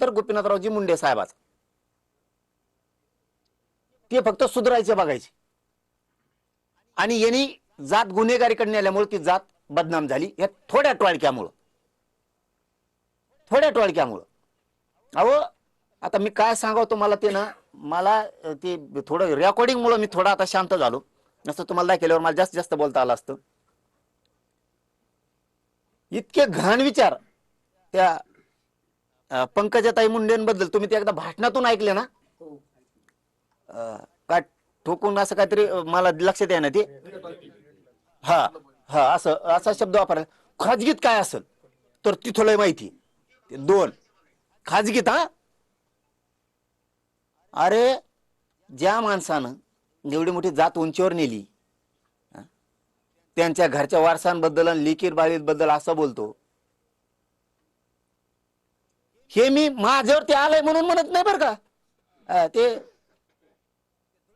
तर गोपीनाथरावजी मुंडे साहेबाचा. ते फक्त सुधरायचे बघायचे. आणि यांनी जात गुन्हेगारीकडे नेल्यामुळे ती जात बदनाम झाली. या थोड्या टोळक्यामुळं. थोड्या टोळक्यामुळं. अहो आता मी काय सांगावं तुम्हाला ते ना मला ते थोडं रेकॉर्डिंग मुळे मी थोडा आता शांत झालो. नसतं तुम्हाला केल्यावर मला जास्त जास्त बोलता आलं असतं. इतके घाण विचार त्या अ, पंकजाताई मुंडेंबद्दल तुम्ही ते एकदा भाषणातून ऐकले ना? अ, काय ठोकून असं काहीतरी अ, मला लक्षात आहे ना ते. हा हा असं असा शब्द वापरला. खाजगीत काय असेल? तर तिथं लय माहिती. ते दोन. खाजगीत हा? अरे ज्या माणसानं एवढी मोठी जात उंचीवर नेली हा, त्यांच्या घरच्या वारसांबद्दल आणि लिखित बाळीबद्दल असं बोलतो हे मी माझ्यावरती आलंय म्हणून म्हणत नाही बरं का. ते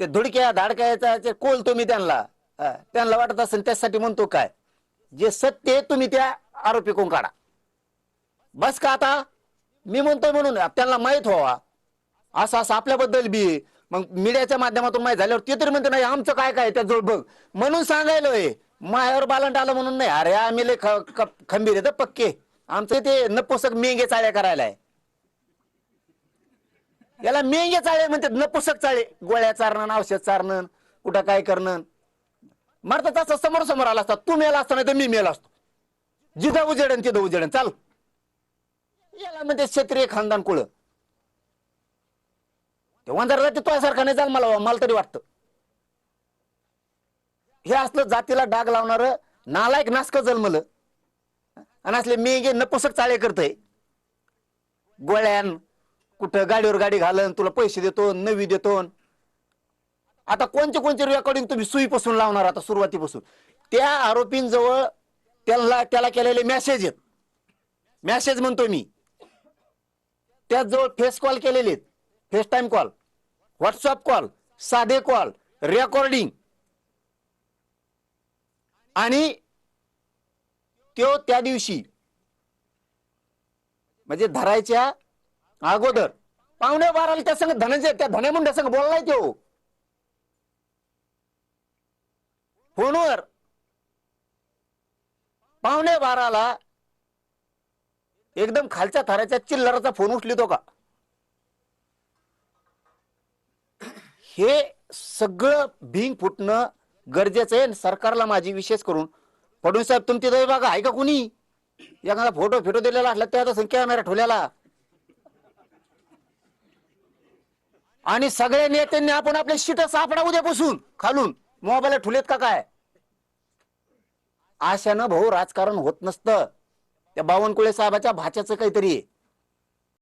ते धुडक्या धाडक्याचा ते कोल तुम्ही त्यांना त्यांना वाटत असेल त्यासाठी म्हणतो काय? जे सत्य आहे तुम्ही त्या आरोपी कोण काढा. बस का आता? मी म्हणतोय म्हणून त्यांना माहीत व्हावा. असं असं आपल्याबद्दल बी आहे. मग मीडियाच्या माध्यमातून माहीत झाल्यावर ते तरी म्हणते नाही आमचं काय काय त्याजवळ बघ. म्हणून सांगायलोय मायावर बालंट आलं म्हणून नाही. अरे आम्ही लय ख- ख- खंबीर आहे तर पक्के. आमचं ते नपुसक मेंगे चाळ्या करायला आहे याला मेंगे चाळे म्हणतात नपुसक चाळे. गोळ्या चारणं औषध चारणं कुठं काय करणं. मारतात असं समोर समोर आला असता तू मेला असता नाही तर मी मेला असतो. जिथं उजेडन तिथं उजेडन चाल. याला म्हणते क्षेत्रीय खानदान कुळ. तेव्हा जर ते तुझ्यासारखा नाही चाल मला मला तरी वाटतं. हे असलं जातीला डाग लावणार नालायक नासक जन्मलं. आणि असले मेघे नपुसक चाळे करतय. गोळ्यान कुठं गाडीवर गाडी घालन तुला पैसे देतो नवी देतो. आता कोणते कोणते रेकॉर्डिंग तुम्ही सुईपासून लावणार आता सुरुवातीपासून? त्या आरोपींजवळ त्याला त्याला केलेले मेसेज आहेत. मेसेज म्हणतो मी. त्याचजवळ फेस कॉल केलेले आहेत. FaceTime call WhatsApp call साधे कॉल रेकॉर्डिंग आणि त्यो त्या दिवशी म्हणजे धरायच्या अगोदर. पाहुणे बाराला त्या संग धनंजय त्या धनेमुंड्या संग बोललाय तो. फोनवर. पाहुणे बाराला एकदम खालच्या थराच्या चिल्लराचा फोन उचलितो का? हे सगळं भिंग फुटणं गरजेचं आहे सरकारला माझी विशेष करून. फडणवीस साहेब तुमची दय बघा आहे का कुणी? एखादा फोटो फिटो दिलेला असला त्या संख्या कॅमेरा ठेवलेला. आणि सगळ्या नेत्यांनी आपण आपले शीट सापडा उद्यापासून. खालून. मोबाईल ठुलेत का काय? आशानं भाऊ राजकारण होत नसतं. त्या बावनकुळे साहेबाच्या भाच्याचं काहीतरी आहे.